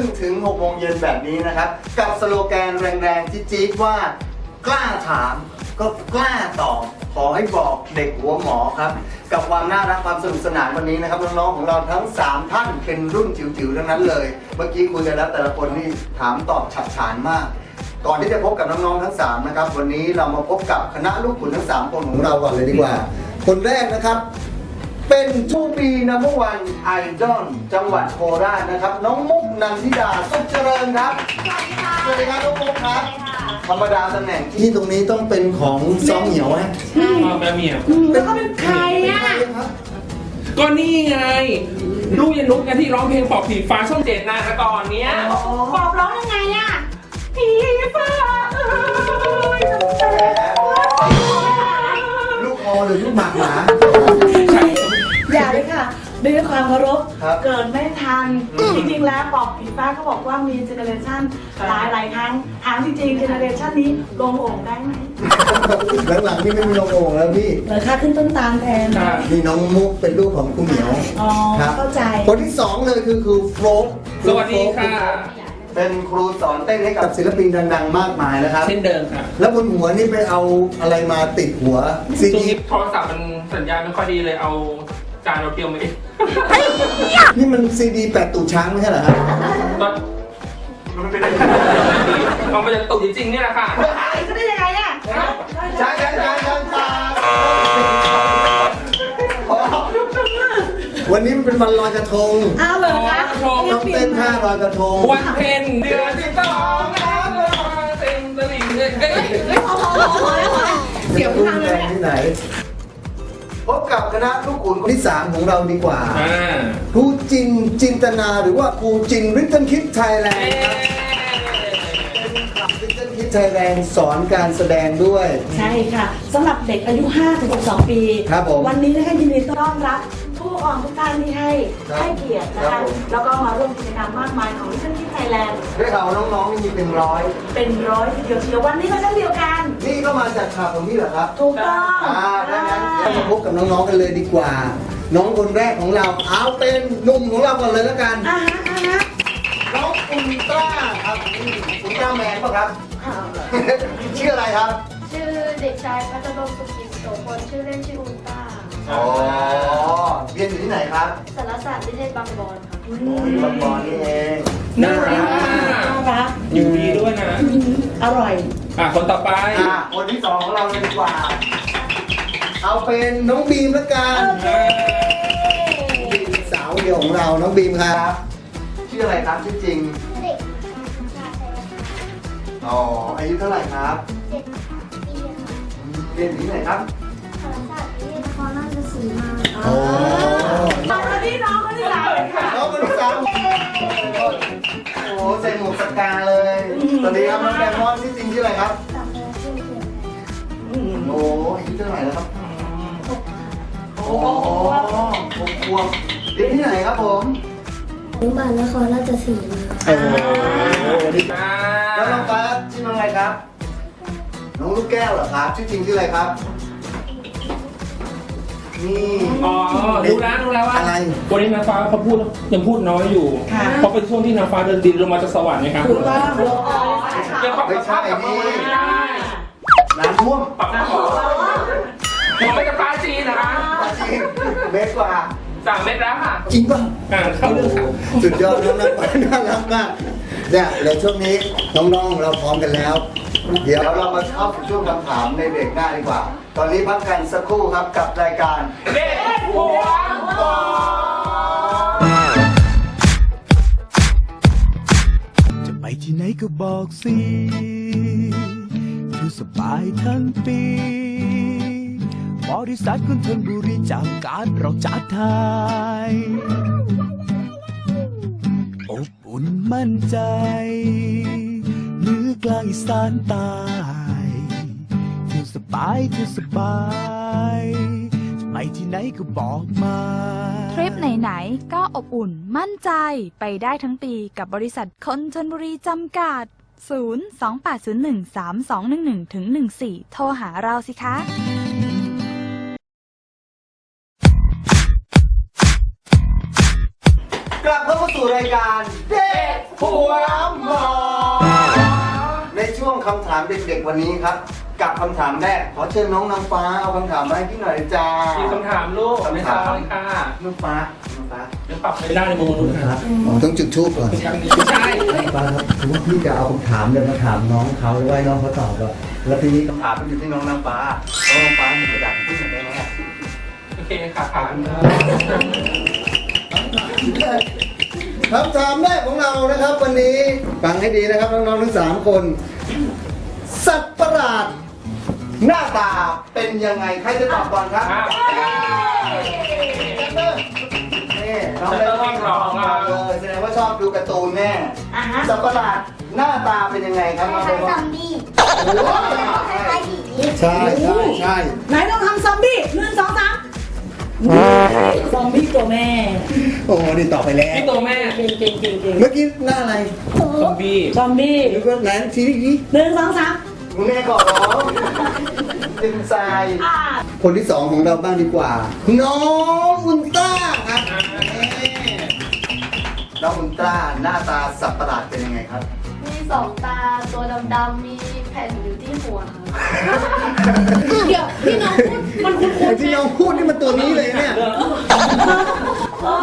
รึ่งถึง6โมงเย็นแบบนี้นะครับ กับสโลแกนแรงๆจี๊ดๆว่ากล้าถามก็กล้าตอบขอให้บอกเด็กหัวหมอครับ กับความน่ารักความสนุกสนานวันนี้นะครับน้องๆของเราทั้ง 3 ท่านเป็นรุ่นจิ๋วๆทั้งนั้นเลย เมื่อกี้คุยกันแล้วแต่ละคนนี่ถามตอบฉับฉานมาก ก่อนที่จะพบกับน้องๆทั้ง3นะครับวันนี้เรามาพบกับคณะลูกขุนทั้ง 3 คนของเราก่อนเลยดีกว่า คนแรกนะครับ เป็นทูปีนัมเบอร์วันไอดอลจังหวัดโคราชนะครับ น้องมุกนันทิดาสุขเจริญครับ สวัสดีครับน้องมุกครับ ธรรมดาตำแหน่งที่ตรงนี้ต้องเป็นของซองเหนียวฮะมาแม่เมียแล้วก็เป็นใครอะครับก็นี่ไง ลูกยันนุกกันที่ร้องเพลงปอบผีฟ้าช่องเจ็ดนะแต่ก่อนเนี้ยปอบร้องยังไงอะ ความเคารพครับเกิดไม่ทัน อืม จริงๆแล้วปอบผีฟ้าเขาบอกว่ามีเจเนอเรชันหลายหลายๆครั้งถามจริงๆเจเนอเรชันนี้ลงโอ่งได้ไหมหลังๆนี่ไม่มีลงโอ่งแล้วพี่ เหรอคะขึ้นต้นตาลแทนใช่นี่น้องมุกเป็นลูกของคุณเหมียวอ๋อครับเข้าใจ คนที่สองเลยคือครูโฟลกสวัสดีค่ะ เป็นครูสอนเต้นให้กับศิลปินดังๆ มากมายนะครับ เช่นเดิมค่ะแล้วบนหัวนี่ไปเอาอะไรมาติดหัวซีช่วงดีนี้โทรศัพท์มันสัญญาณไม่ค่อยดีเลยเอาจานเราเทียมมาเองนี่มันซีดีแปดตูดช้างไม่ใช่เหรอครับตอนมันไม่เป็นไรมันเป็นตุ่จริงๆเนี่ยแหละค่ะไอ้ก็ได้ยังไงอะใช่ใช่ใช่ใช่ใช่วันนี้มันเป็นวันลอยกระทงเอาเลยคะต้องเต้นท่าลอยกระทง วันเพ็ญเดือนที่สองน้ำลอยเต็มตลิ่งเลยเอ้ยเฮ้ยพอพอพอพอแล้วพอแล้วเสียงพังเลยเนี่ยที่ไหน พบกับคณะลูกขุนคนที่3ของเราดีกว่าอ่าครูจินจินตนาหรือว่าครูจินริทเทิลคิดไทยแลนเอ้ด์ครับริทเทิลคิดไทยแลนด์สอนการแสดงด้วย ใช่ค่ะสำหรับเด็กอายุ5ถึง12 ปี ครับผม วันนี้นะคะยินดีต้อนรับ ผู้ออกทุกท่านที่ให้ครับให้เกียรตินะครัคะบผม แล้วก็มาร่วมกิจกรรมมากมายของลิ t เ l e ที่ไทยแลนด์ได้ข่าวว่าน้องๆนี่มีเป็นร้อย เป็นร้อยทีเดียวเชียววันนี้ก็เช่นเดียวกันนี่ก็มาจากข่าวของพี่เหรอครับถูกต้องอ่าดังนั้นเรามาพบกับน้องๆกันเลยดีกว่า น้องคนแรกของเราเอาเป็นหนุ่มของเราก่อนเลยแล้วกัน อ่าฮะอ่าฮะน้องอุลตร้าครับอุลตร้าแมนป่ะครับชื่ออะไรครับ ชื่อเด็กชายพัฒนงสุกิจโสพลชื่อเล่นชื่ออุลตร้า อ๋อเรียนอยู่ที่ไหนครับสารศาสตร์วิเทศบางบอนค่ะโอ้ยบางบอนนี่เองน่ารักน่ารักอยู่ดีด้วยนะอืมอร่อย อะ คนต่อไป อะคนที่สองของเราเลยดีกว่า เอาเป็นน้องบีมละกันเอ้ยบีมสาวเดียวของเราน้องบีมครับชื่ออะไรครับชื่อจริงเด็กชายอ๋ออายุเท่าไหร่ครับเด็กปีค่ะเรียนอยู่ที่ไหนครับ โอ้น้องคนที่น้องคนที่สามค่ะน้องคนที่สามโอ้โหใส่หมวกสกาเลยสวัสดีครับน้องแดมอนชื่อจริงชื่ออะไรครับจำเลยชื่อเขียโอ้อายุเท่าไหร่แล้วครับโอ้โอ้โหหกขวบเรียนที่ไหนครับผมอนุบาลนครราชสีมาโอ้โหดีอ่าแล้วน้องฟ้าชื่อน้องอะไรครับ น้องลูกแก้วเหรอครับ ชื่อจริงชื่ออะไรครับ นี่อ๋อรู้แล้วรู้แล้วว่าอะไร วันนี้นางฟ้าเขาพูดยังพูดน้อยอยู่ ค่ะ เพราะเป็นช่วงที่นางฟ้าเดินดินลงมาจากสวรรค์ไงครับถูกต้องโลกอ๋อยังปรับไม่สใช่ภาพกลับมานี่ไม่ได้น้ำท่วมปรับสภาพผมไปกับปลาจีนนะคะจริงเมตรกว่าสั่งเม็ดแล้วค่ะจริงป่ะอ่าเข้าเรื่องค่ะสุดยอดน้องนักน่ารักมาก เนี่ยเดี๋ยวช่วงนี้น้องๆเราพร้อมกันแล้วเดี๋ยวเรามาเข้าสู่ช่วงคำถามในเบรกหน้าดีกว่า ตอนนี้พักกันสักครู่ครับกับรายการเด็กหัวบอลจะไปที่ไหนก็บอกสิคือสบายทั้งปีบริษัทคุณทนบุรีจำการเราจัดทาย อบอุ่นมั่นใจเหนือกลางอีสานใตายเที่ยวสบายเที่ยวสบายจะไปที่ไหนก็บอกมา ทริปไหนๆ ก็อบอุ่นมั่นใจไปได้ทั้งปีกับบริษัทคนชนบุรีจำกัด 028013211ถึง14 โทรหาเราสิคะ กลับเข้ามาสู่รายการเด็กหัวหมอ ในช่วงคำถามเด็กๆวันนี้ครับ กับคำถามแรกขอเชิญน้องนางฟ้าเอาคำถามมาให้พี่หน่อยจ้ามีคำถามลูกไม่ทราบเลยค่ะน้องฟ้าน้องฟ้ายังปรับไม่ได้ในมุมนู้นครับอ๋อต้องจุดทูบก่อนไม่ใช่ฟ้าครับถือว่าพี่จะเอาคำถามเดินมาถามน้องเขาแล้วให้น้องเขาตอบแล้วแล้วทีนี้คำถามมันอยู่ที่น้องนางฟ้าน้องนางฟ้ามีกระดาษพูดหน่อยได้ไหมอะโอเคค่ะผ่าน คำถามแรกของเรานะครับ วันนี้ฟังให้ดีนะครับน้องๆทั้งสามคน สัตว์ประหลาด หน้าตาเป็นยังไงใครจะตอบก่อนครับครับนี่น้องได้ตอบก่อนเลยแสดงว่าชอบดูการ์ตูนแน่อะฮะสัตว์ประหลาดหน้าตาเป็นยังไงครับน้องคได้ล้ายบๆอซกอมบี้โอ้โหคล้ายๆผี ใช่ใช่ใช่ไหนต้องทำซอมบี้หนึ่งสองสาม ซอมบี้ตัวแม่โอ้โหนี่ตอบไปแล้ว พี่ตัวแม่เก่งเก่งเก่งเก่งเมื่อกี้หน้าอะไรซอมบี้ซอมบี้หรือว่าไหนทีนี้หนึ่งสองสามคุณแม่ก่อนเหรอเป็นทรายอ่าคนที่สองของเราบ้างดีกว่า น้องอุลตร้าครับ น้องอุลตร้าหน้าตาสับประหลาดเป็นยังไงครับ มีสองตาตัวดำๆมีแผ่นอยู่ที่หัวครับเดี๋ยวพี่น้องพูดมันคุ้นไอ้ที่น้องพูดนี่มันตัวนี้เลยเนี่ยๆเออ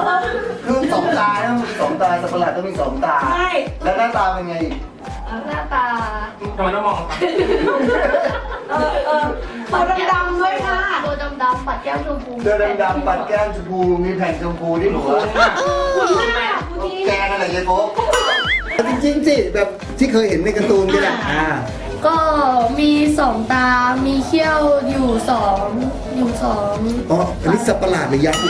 เออคือสองตานะสองตาสับประหลาดต้องมีสองตา ใช่ แล้วหน้าตาเป็นไงอีก หน้าตา ทำไมต้องมองครับเออเออตัวดำๆด้วยค่ะตัวดำๆปัดแก้มชมพูเสื้อดำๆปัดแก้มชมพูมีแผ่นชมพูที่หัวคุณแม่คุณที่แกนั่นแหละยายโป๊กจริงๆสิแบบที่เคยเห็นในการ์ตูนก็ได้อ่าก็มีสองตา มีเขี้ยวอยู่สองอยู่สองอ๋ออันนี้สับประหลาดหรือยักษ์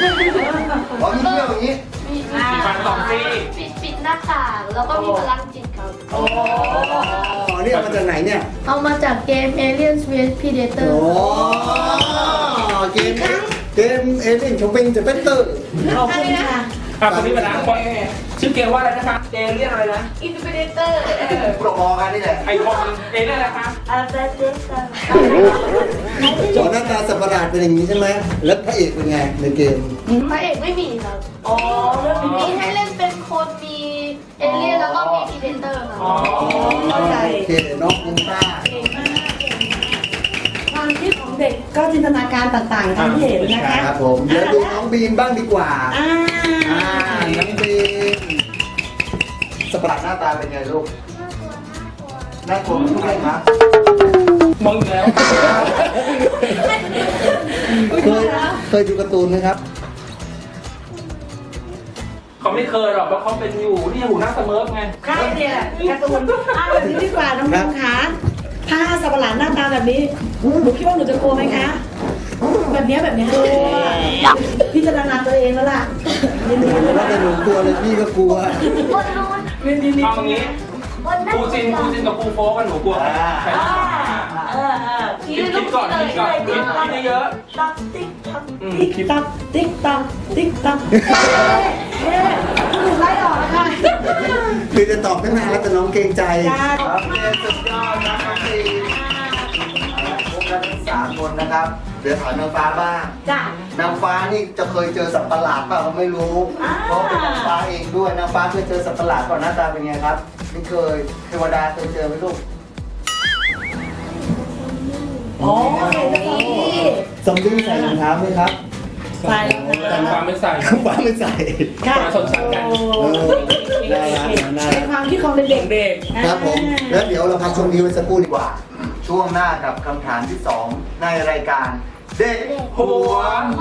อ๋อมีเที่ยวอย่างนี้ มีมีฟันสองซี่ปิดปิดหน้าต่างแล้วก็มีพลังจิต ครับอ๋อนี่เอามาจากไหนเนี่ยเอามาจากเกม Aliens vs Predator โอ้เกมเกมเอเลี่ยนชมปิงจะเป็นเตอร์ขอบคุณค่ะครับคนนี้มาล้างบอลชื่อเกมว่าอะไรนะคะเอเลี่ยนอะไรนะ Predator ปรบมอกันนี่แหละไอคอนเอเลี่ยนอะไรคะอาเจเจสจอหน้าตาสัตว์ประหลาดเป็นอย่างนี้ใช่ไหมแล้วพระเอกเป็นไงในเกมพระเอกไม่มีครับอ๋อเรื่องนี้มีให้เล่นเป็นคนมี เอเลี่ยนแล้วก็มีพีเดเตอร์ครับอ๋อเข้าใจ โอเคน้องอุลตร้าเก่งมากเก่งมากความคิดของเด็กก็จินตนาการต่างๆทำให้เห็นนะคะครับผมเดี๋ยวดูน้องบีมบ้างดีกว่าอ่าอ่าน้องบีมสัตว์ประหลาดหน้าตาเป็นไงลูกน่ากลัวเป็นยังไงครับมองอยู่แล้ว เคยเคยดูการ์ตูนไหมครับ เขาไม่เคยหรอกเพราะเขาเป็นอยู่นี่หูหน้าเสมอไงใช่เนี่ยการ์ตูนอ่าแบบนี้ดีกว่าน้องๆคะถ้าสัตว์ประหลาดหน้าตาแบบนี้หนูคิดว่าหนูจะกลัวไหมคะ แบบเนี้ยแบบเนี้ยกลัวพี่จะนาตัวเองแล้วล่ะยินดีด้วยว่าแต่หนูกลัวเลยพี่ก็กลัวบนนู้นยินดีดีเอาอย่างนี้บนนั้ครูจินครูจินกับครูโฟกันหนูกลัวใคร ก่อนคิดก่อนคิดคิดเยอะตักติ๊กตักติ๊กตักติ๊กตักติ๊กตักเอ๊ะคุณถูกไล่ออกแล้วค่ะคือจะตอบตั้งนานแล้วแต่น้องเกรงใจจ้าครับเรียนสุดยอดนะน้องบีมพบกันทั้งสามคนนะครับเดี๋ยวถามนางฟ้าบ้างจ้านางฟ้านี่จะเคยเจอสัตว์ประหลาดเปล่าก็ไม่รู้อ่าเพราะเป็นนางฟ้าเองด้วยนางฟ้าเคยเจอสัตว์ประหลาดก่อนหน้าตาเป็นไงครับ ไม่เคย เทวดาเคยเจอไหมลูก อ๋อเห็นแล้วพี่ซอมบี้ใส่รองเท้าไหมครับใส่แต่ความไม่ใส่ฟ้าไม่ใส่ค่ะมาสนสันกันโอ้เออน่ารักน่าเป็รันกความคิดของเด็กเด็กๆครับผม แล้วเดี๋ยวเราพักช่วงนี้ไว้สักครู่ดีกว่า ช่วงหน้ากับคำถามที่สองในรายการ เด็กหัว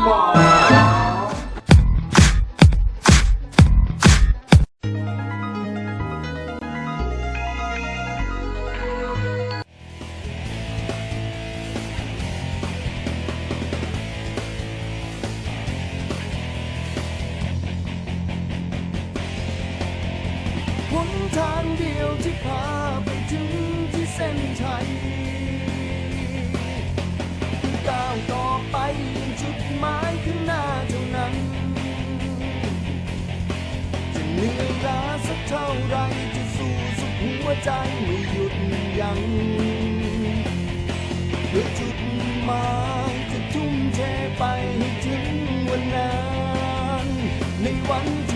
หมอ ทางเดียวที่พาไปถึงที่เส้นชัยก้าวต่อไปยังจุดหมายข้างหน้าเท่านั้น จะเหนื่อยล้าสักเท่าไรจะสู้สุดหัวใจไม่หยุดยัง้งเพื่อจุดหมายจะทุ่มเทไปให้ถึงวันนั้นในวันที่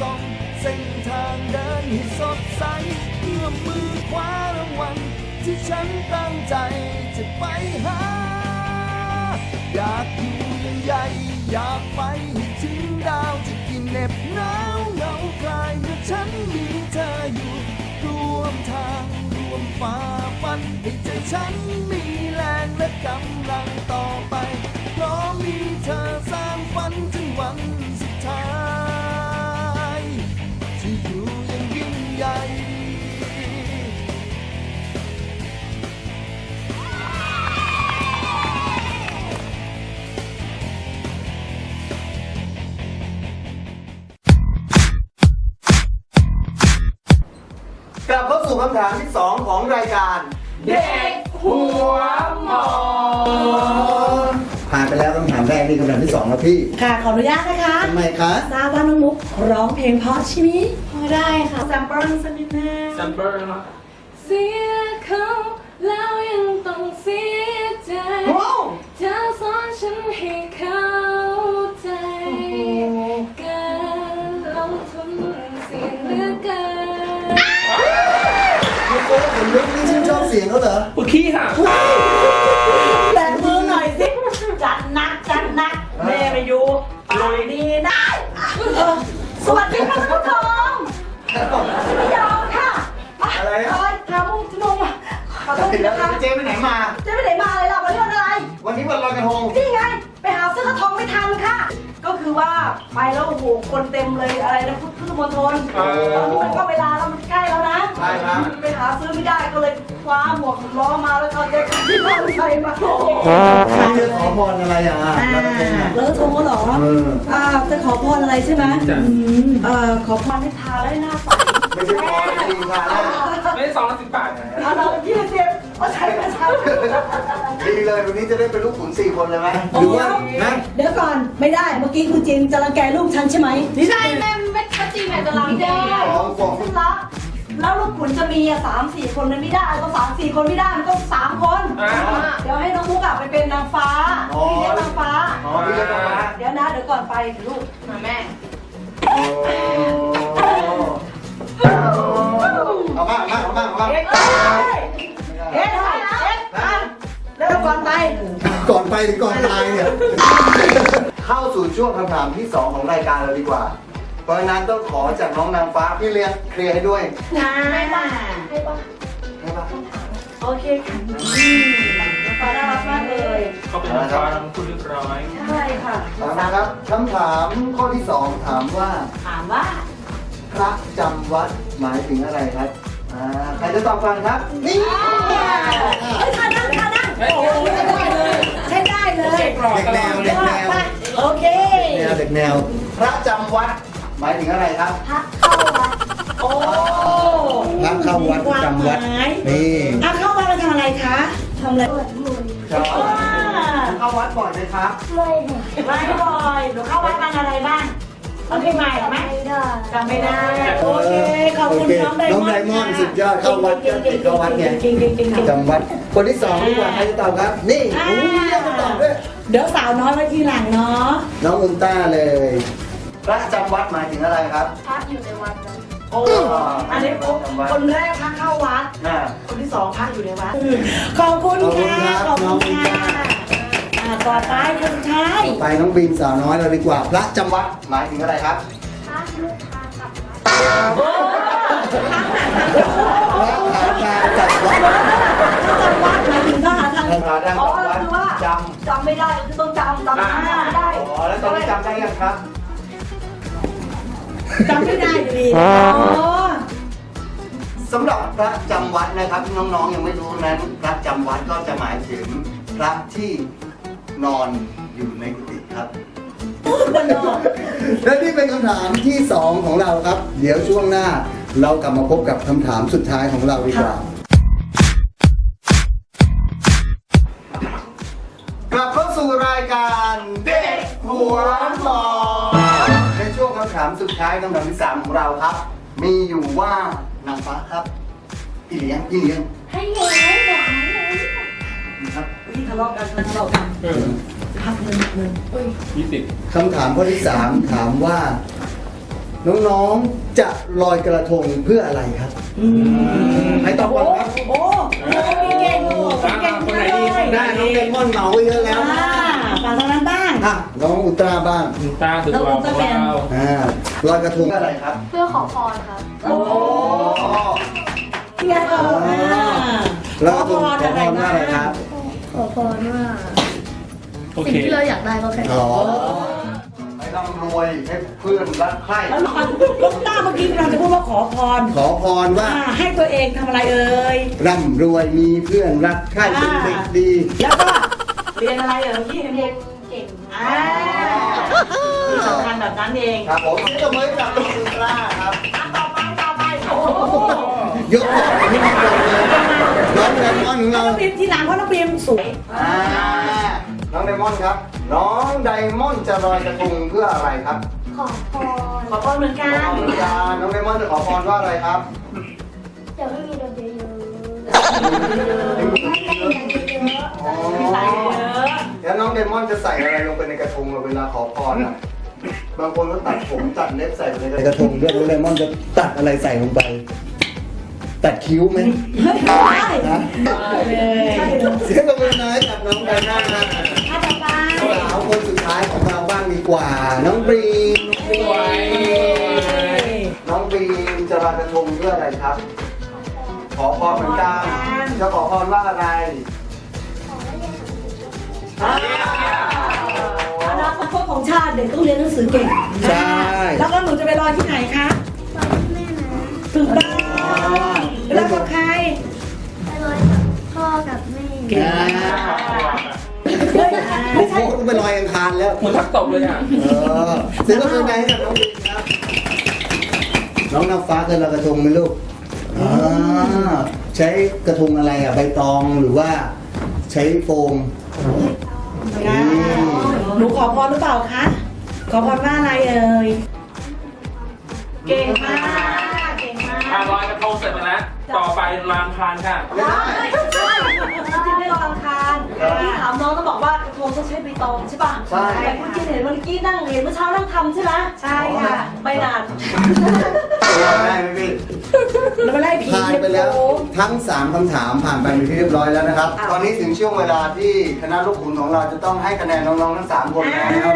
ส่องเส้นทางเดินให้สดใสเพื่อมือคว้ารางวัลที่ฉันตั้งใจจะไปหา อยากอยู่ยังใหญ่ อยากไปให้ถึงดาวจะกินเหน็บหนาวเหงาคลายเมื่อฉันมีเธออยู่ร่วมทางร่วมฝ่าฟันให้ใจฉันมีแรงและกำลังต่อไปเพราะมีเธอสร้างฝัน เด็กหัวหมอผ่านไปแล้วคำถามแรกนี่คำถามที่2แล้วพี่ค่ะขออนุญาตนะคะทำไมคะทราบว่าน้องมุกร้องเพลงเพราะใช่ไหมพอได้ค่ะแซมเปิลสักนิดนึงซัมเปอร์นะเสียเขาแล้วยังต้องเสียใจโอ้เธอสอนฉันให้เข้า ผมนึกนี่ชื่นชอบเสียงเขาเหรอปุกขี้ค่ะแบมือหน่อยสิ จัดหนักจัดหนักแม่ไม่อยู่ไปดีนะเออสวัสดีค่ะท่านผู้ชมไม่ยอมค่ะอะไรอะเยถามมุกชั่วโมงอะขอโทษทีนะคะเจ๊ไปไหนมา เจะไปไหนมาเลยล่ะวันนี้วันอะไร วันนี้วันลอยกระทงนี่ไง ไปหาซื้อกระทงไม่ทันค่ะ ก็คือว่าไปแล้วโอ้โหคนเต็มเลยอะไรนะพุทธมณฑลอ่าตอนนี้มันก็เวลาแล้วมันใกล้แล้วนะใช่ครับไปหาซื้อไม่ได้ก็เลยคว้าหมวกล้อมาแล้วก็จะที่บ้านใครมาโอ้โหพี่จะขอพรอะไรอะลอยกระทงอะแล้วกระทงก็เหรอเอออ่าจะขอพรอะไรใช่ไหมจ้ะอืมเอ่อขอพรให้ทาได้หน้าใสไม่ใช่พรจริงค่ะนะไม่ได้ซองละสิบบาทเอาเรายี่สิบเอา ใช้ไม่ใช้ดีเลยวันนี้จะได้เป็นลูกขุนสี่คนเลยไหมหรือว่านะเดี๋ยวก่อนไม่ได้เมื่อกี้คุณจินจะรังแกลูกฉันใช่ไหมใช่แม่ไม่ก็จริงแม่จะรังแกของของคุณรักแล้วลูกขุนจะมีอะสามสี่คนมันไม่ได้ต้องสามสี่คนไม่ได้มันต้องสามคนอ่าเดี๋ยวให้น้องมุกอะไปเป็นนางฟ้าพี่เลี้ยงนางฟ้าอ๋อพี่จะต้องมาเดี๋ยวนะเดี๋ยวก่อนไปลูกมาแม่ ก่อนไปหรือก่อนตายเนี่ย เข้าสู่ช่วงคำถามที่ 2 ของรายการเราดีกว่า เพราะฉะนั้นต้องขอจากน้องนางฟ้าพี่เลี้ยงเคลียร์ให้ด้วยนะให้ป่ะให้ป่ะให้ปะโอเคค่ะอืมนางฟ้าน่ารักมากเลยเขาเป็นนักฟ้าทั้งคุณเรียบร้อยใช่ค่ะเอานะครับคำถามข้อที่ 2 ถามว่าถามว่า พระจำวัดหมายถึงอะไรครับอ่าใครจะตอบก่อนครับ นี่ เฮ้ยท่านั่งท่านั่งโอ้โหใช้ได้เลยใช้ได้ เลยเด็กหล่อเด็กตลแนอวดเด็กแนวโอเคแนวเด็กแนว พระจำวัดหมายถึงอะไรครับพักเข้าวัดโอ้พระเข้าวัดจำวัดมีความหมายนี่อะเข้าวัดแล้วทำอะไรคะทำอะไรชอบเข้าวัดบ่อยไหมครับไม่บ่อยหนูเข้าวัดวันอะไรบ้าง วันปีใหม่ไหมจำไม่ได้ โอเค ขอบคุณโอเคน้องไดมอนด์น้องไดมอนด์สุดยอดเข้าวัดเก่งเก่งเข้าวัดไงเก่งเก่งเก่งเก่งจำวัด คนที่สองดีกว่าใครจะตอบครับ นี่อ่าโอ้ยเรียกมาตอบด้วย เดี๋ยวสาวน้อยไว้ทีหลังเนาะ น้องอุลตร้าเลย พระจำวัดหมายถึงอะไรครับ พระอยู่ในวัดนะโอ้อันนี้คนแรกพักเข้าวัดน่าคนที่สองพักอยู่ในวัด ขอบคุณขอบคุณค่ะครับขอบคุณค่ะ อ่าต่อไปคนสุดท้ายไปน้องบีมสาวน้อยเราดีกว่า พระจำวัดหมายถึงอะไรครับพระลูกพาขับวัดพระหาการจัดวัดจำวัดหมายถึงก็หาทางพระหาการอ๋อจัดวัดคือว่าจจำไม่ได้คือต้องจำจำไม่ได้ำอ๋อแล้วตอนนี้จำได้ยังครับจำไม่ได้อยู่ดีอ๋อสำหรับพระจำวัดนะครับที่น้องๆยังไม่รู้นั้น พระจำวัดก็จะหมายถึงพระที่ นอนอยู่ในกุฏิครับคนนอกและนี่เป็นคำถามที่ 2 ของเราครับ เดี๋ยวช่วงหน้าเรากลับมาพบกับคำถามสุดท้ายของเราดีกว่า กลับเข้าสู่รายการเด็กหัวหมอในช่วงคำถามสุดท้ายคำถามที่3ของเราครับ มีอยู่ว่านางฟ้าครับพี่เลี้ยงพี่เลี้ยง ให้หนูหวานเลยนะ เลาะกันเออพักหนึ่งหนึ่งยี่สิบคำถามข้อที่3ถามว่า น้องๆจะลอยกระทงเพื่ออะไรครับใครตอบก่อนครับโอ้โหมีเก่งโอ้มีเก่งคนไหนดีเลยได้น้องเดมอนเหมาไปเยอะแล้วอ่าฝั่งทางนั้นบ้างอะน้องอุตราบ้างคุณตาสุดหล่อของเราอ่าลอยกระทงเพื่ออะไรครับ เพื่อขอพรครับโอ้เที่ยงเอออ่าลอยกระทงขอพรอะไรว่าอะไรครับขอพรว่า โอสิ่เค งที่เราอยากได้ก็แค่อ๋อให้ร่ำรวยให้เพื่อนรักใคร่แล้วก่อนลูกต้าเมื่อกี้เราจะพูดว่าขอพรขอพรว่าอ่าให้ตัวเองทำอะไรเอ่ย ร่ำรวยมีเพื่อนรักใคร่เป็นเด็กดี แล้วก็เรียนอะไรเอ่ยเมื่อกี้เห็นเรีเด็ยกนเก่งอ่าที่สำคัญแบบนั้นเองครับผมนี่ก็เหมือนกับน้องอุตราครับต่อไปต่อไปโอ้โหยกของให้มันเลยน้องไดมอนด์ของน้อเรางพิมพ์ทีหลังเพราะน้องพิมพ์สวยอ่า น้องไดมอนด์ครับ น้องไดมอนด์จะลอยกระทงเพื่ออะไรครับ ขอพรขอพรเหมือนกันน้องไดมอนด์จะขอพรว่าอะไรครับอย่าให้มีเงินเยอะๆอ๋อใส่เยอะแล้วน้องไดมอนด์จะใส่อะไรลงไปในกระทงเราเวลาขอพรอะบางคนก็ตัดผมตัดเล็บใส่ไปในกระทงด้วยน้องไดมอนด์จะตัดอะไรใส่ลงไป ตัดคิ้วไหมเฮ้ยได้นะเลยเสียงกำลังน้อยกับน้องไดมอนด์นะ กว่าน้องบรีมสวยน้องบรีมจะลอยกระทงเพื่ออะไรครับ ขอพรเหมือนกันจะขอพรว่าอะไรอ่าอนาคตของชาติเด็กต้องเรียนหนังสือเก่งใช่แล้วก็หนูจะไปลอยที่ไหนคะแม่นะถึงบ้านแล้วกับใคร ไปลอยกับพ่อกับแม่อ่าเฮ้ยโอ้ ไม่โหใช่ต้องไปลอยอังคารแล้ว เหมือนทักตบเลยอะ เออเสียงก็คือในให้กับน้องบรีมครับ น้องน้ำฟ้าเคยลอยกระทงไหมลูกอ่าใช้กระทงอะไรอะใบตองหรือว่า ใช้โฟมหนูขอพรหรือเปล่าคะ ขอพรว่าอะไรเอ่ย เก่งมาก เก่งมาก อะลอยกระทงเสร็จไปแล้ว ต่อไปลานพานค่ะไม่ได้ใช่จริงไม่รออังคารที่ถามน้องก็บอกว่ากระทงต้องใช้ใบตองใช่ป่ะใช่ แต่คุณกินเห็นเมื่อกี้นั่งเห็นเมื่อเช้านั่งทำใช่ไหมใช่ค่ะไม่นานได้ไหมพี่เราไปไล่ผีผ่านไปแล้วทั้ง 3คำถามผ่านไปเป็นที่เรียบร้อยแล้วนะครับ ตอนนี้ถึงช่วงเวลาที่คณะลูกขุนของเราจะต้องให้คะแนนน้องๆทั้ง3คนแล้ว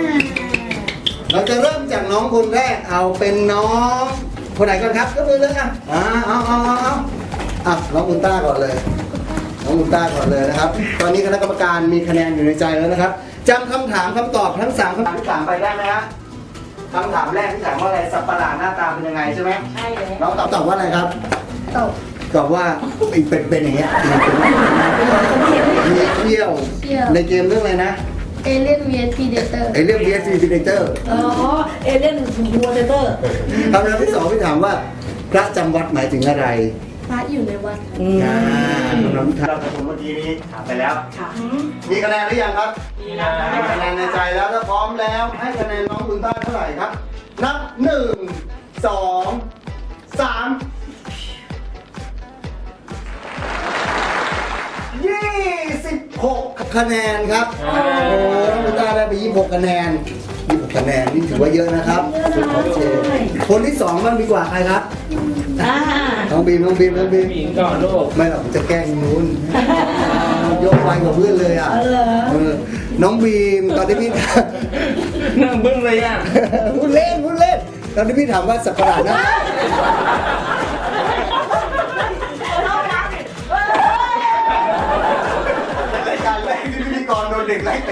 เราจะเริ่มจากน้องคนแรกเอาเป็นน้องคนไหนก่อนครับก็มือเลยอะอ่าเอาเอาเอาเอาอะน้องอุลต้าก่อนเลย น้องอุลต้าก่อนเลยนะครับ ตอนนี้คณะกรรมการมีคะแนนอยู่ในใจแล้วนะครับจำคำถามคำตอบทั้งสามคำถามที่ถามไปได้ไหมฮะคำถามแรกที่ถามว่าอะไรสัตว์ประหลาดหน้าตาเป็นยังไงใช่ไหมใช่เลยน้องตอบตอบว่าอะไรครับ ตกตอบว่าเป็นเป็นเป็นอย่างเงี้ยมันเป็นมีเขี้ยวเที่ยวในเกมเรื่องอะไรนะเอเลี่ยน vs predator ไอเรื่อง BSC Predator อ๋อเอเลี่ยนวัวเตอร์คำถามที่สองพี่ถามว่า พระจำวัดหมายถึงอะไรพ ระอยู่ในวัดอ่าคำถามที่เราผมเมื่อกี้นี้ถามไปแล้ว ค่ะมีคะแนนหรือยังครับ มีคะแนนในใจแล้วถ้าพร้อมแล้วให้คะแนนน้องคุณต้าเท่าไหร่ครับ นับหนึ่งสองสามยี่สิบหกคะแนนครับ โอ้โหน้องคุณต้าได้ไปยี่สิบหกคะแนน ยี่สิบหกคะแนนนี่ถือว่าเยอะนะครับโอเคคนที่สองบ้างดีกว่าใครครับอ่าน้องบีมน้องบีมน้องบีมผู้หญิงก่อนลูกไม่หรอกจะแกล้งนู้นยกไวกว่าเพื่อนเลยอะเออเออน้องบีมตอนที่พี่ นั่งบึ้งเลยอะ พูดเล่นพูดเล่นตอนที่พี่ถามว่าสัตว์ประหลาดนะรายการแรกที่พิธีกรโดนเด็กไล่เต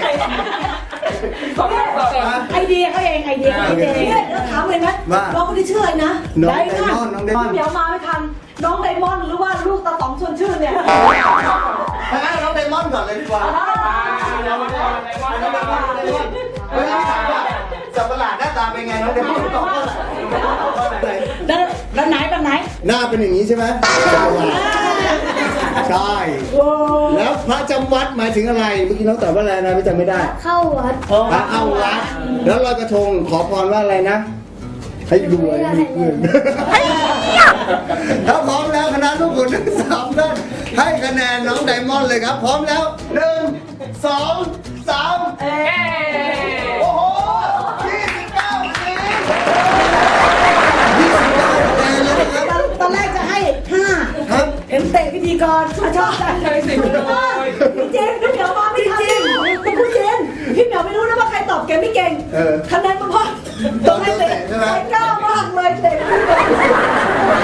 ะต่อต่อต่อ ไอเดียเขาเองไอเดียเขาเองเนี่ยแล้วถามเลยนะว่าน้องคนที่ชื่ออะไรนะน้องไดมอนด์น้องไดมอนด์เดี๋ยวมาไม่ทันน้องไดมอนด์หรือว่าลูกตาต๋องชวนชื่นเนี่ยถ้างั้นน้องไดมอนด์ก่อนเลยดีกว่าเดี๋ยวมาก่อนไอ้ว่าน้องไดมอนด์น้องไดมอนด์เฮ้ยพี่ถามว่าสัตว์ประหลาดหน้าตาเป็นไงนะเดี๋ยวผมตอบว่าอะไรแล้วแล้วไหนแบบไหน หน้าเป็นอย่างนี้ใช่ไหม ใช่โอ้แล้วพระจำวัดหมายถึงอะไร เมื่อกี้น้องตอบว่าอะไรนะไม่จำไม่ได้ เข้าวัดพระเข้าวัด แล้วลอยกระทงขอพรว่าอะไรนะ ให้รวยมีเงินถ้าพร้อมแล้วคณะทุกคนทั้งสามท่านให้คะแนนน้องไดมอนด์เลยครับ พร้อมแล้วหนึ่งสองสามโอ้ ครับเอ็มเตะพิธีกรชอบใจใช่สิคุณบอยจริงๆพี่เหมียวมาไม่ทันจริงๆพูดจริงพี่เหมียวไม่รู้นะว่าใครตอบเก่งไม่เก่งเออคะแนนมันพอต้องให้เตะใช่ไหมใจกล้ามากเลยเตะพิธีกร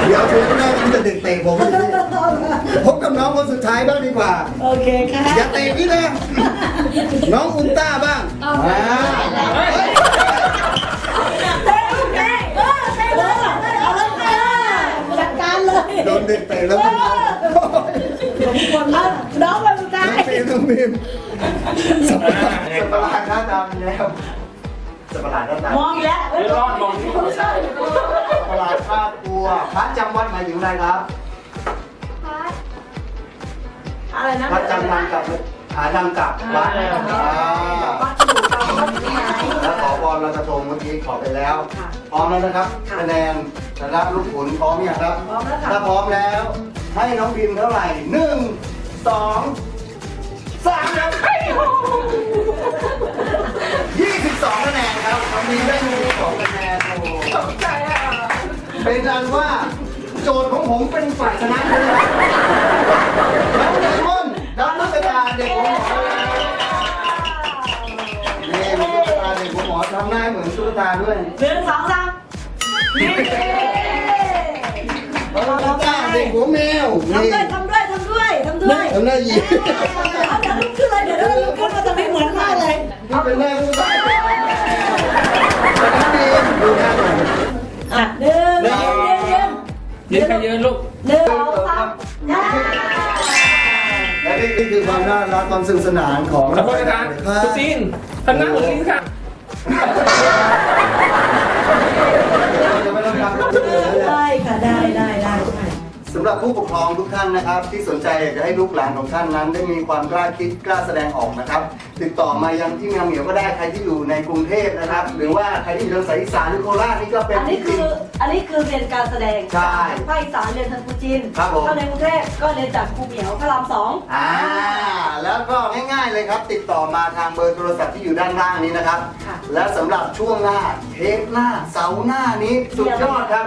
เดี๋ยวช่วงหน้ามันจะเด็กเตะผมอีกทีพบกับน้องคนสุดท้ายบ้างดีกว่า โอเคค่ะ อย่าเตะพี่นะน้องอุลตร้าบ้างอ่าเตะลูกเตะเออเตะเลยเอาเลยเตะจัดการเลยโดนเด็กเตะแล้วมันสม ควรมากน้องมันตาน้องยพิมน้องพิมสับปะระหลาดหน้าตาเป็นแล้วสับปะหลาดหน้าตามองอีกแล้วไม่รอดมองที่ไม่ใช่สับปะหลาดน่ากลัวพระจำวัดหมายถึงอะไรครับอะไรนะพระจำวัดกับหาทางกลับวัดอ่า แล้วขอพรเราจะทงเมื่อกี้ขอไปแล้ว พร้อมแล้วนะครับ คะแนนนะครับลูกขุนพร้อมยังครับ พร้อมแล้วค่ะ ถ้าพร้อมแล้ว ให้น้องพิมพ์เท่าไหร่หนึ่งสองสามครับยี่สิบสองคะแนนครับน้องพิมพ์ได้ยี่สิบสองคะแนนโอ้โหตกใจอะเป็นการว่าโจทย์ของผมเป็นฝ่ายชนะเลยนะแล้วไดมอนด์ดาวนักตาเด็กของหมอนี่มีตุ๊กตาเด็กของหมอทำหน้าเหมือนตุ๊กตาด้วยหนึ่งสองสามนี่ ตุ๊กตาเด็กหัวแมวทำนี่ด้วยทำด้วยทำด้วยทำด้วยทำหน้าหยีเอาเดี๋ยวลุกขึ้นเลยเดี๋ยวเราลุกขึ้นมาตรงนี้เหมือนมากเลยนี่เป็นหน้าตุ๊กตาแต่น้องพิมดูหน้าหน่อยอะหนึ่งสองเย็นเย็นไปเยอะลูกหนึ่งสองสามอ่าและนี่นี่คือความน่ารักความสนุกสนานของขอโทษนะครับคุณจีนทำหน้าเหมือนลิงค่ะจะไม่ต้องทำแบบนี้เลยได้ค่ะได้ได้ได้ได้ สำหรับผู้ปกครองทุกท่านนะครับ ที่สนใจอยากจะให้ลูกหลานของท่านนั้น ได้มีความกล้าคิดกล้าแสดงออกนะครับ ติดต่อมายังที่แมวเหมียวก็ได้ใครที่อยู่ในกรุงเทพนะครับ หรือว่าใครที่อยู่ทางสายอีสานหรือโคราชนี่ก็เป็นอันนี้คืออันนี้คือเรียนการแสดงใช่ ภาคอีสานเรียนทางครูจีนครับผม ถ้าในกรุงเทพก็เรียนจากครูเหมียวพระรามสอง อ่าแล้วก็ง่ายๆเลยครับ ติดต่อมาทางเบอร์โทรศัพท์ที่อยู่ด้านล่างนี้นะครับ ค่ะ และสำหรับช่วงหน้าเทปหน้าเสาร์หน้านี้สุดยอดครับ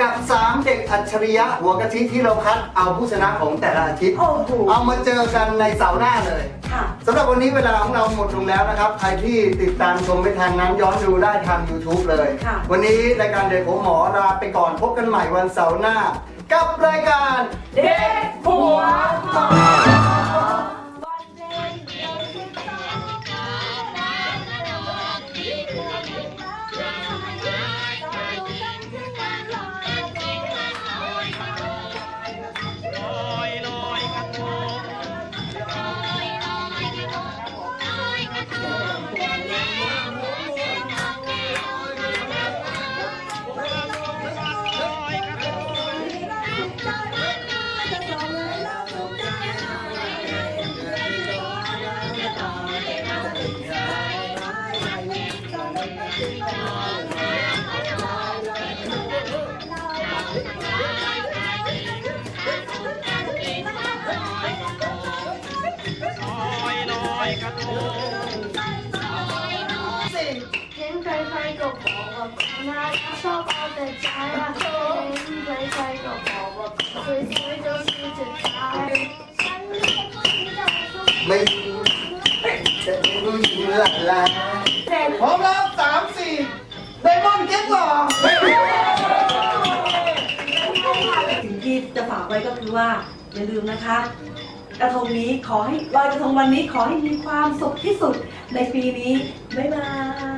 กับ 3 เด็กอัจฉริยะหัวกะทิที่เราคัดเอาผู้ชนะของแต่ละอาทิตย์โอ้โห เอามาเจอกันในเสาร์หน้าเลย ค่ะ สำหรับวันนี้เวลาของเราหมดลงแล้วนะครับ ใครที่ติดตามชมไปทางนั้นย้อนดูได้ทาง YouTube เลย ค่ะ วันนี้รายการเด็กผมหมอลาไปก่อนพบกันใหม่วันเสาร์หน้า กับรายการ เด็กหัวหมอ เห็นใครๆ กว่าสิ่งที่จะฝากไว้ก็คือว่า อย่าลืมนะคะ กระทงนี้ขอให้ลอยกระทงวันนี้ขอให้มีความสุขที่สุดในปีนี้ บ๊ายบาย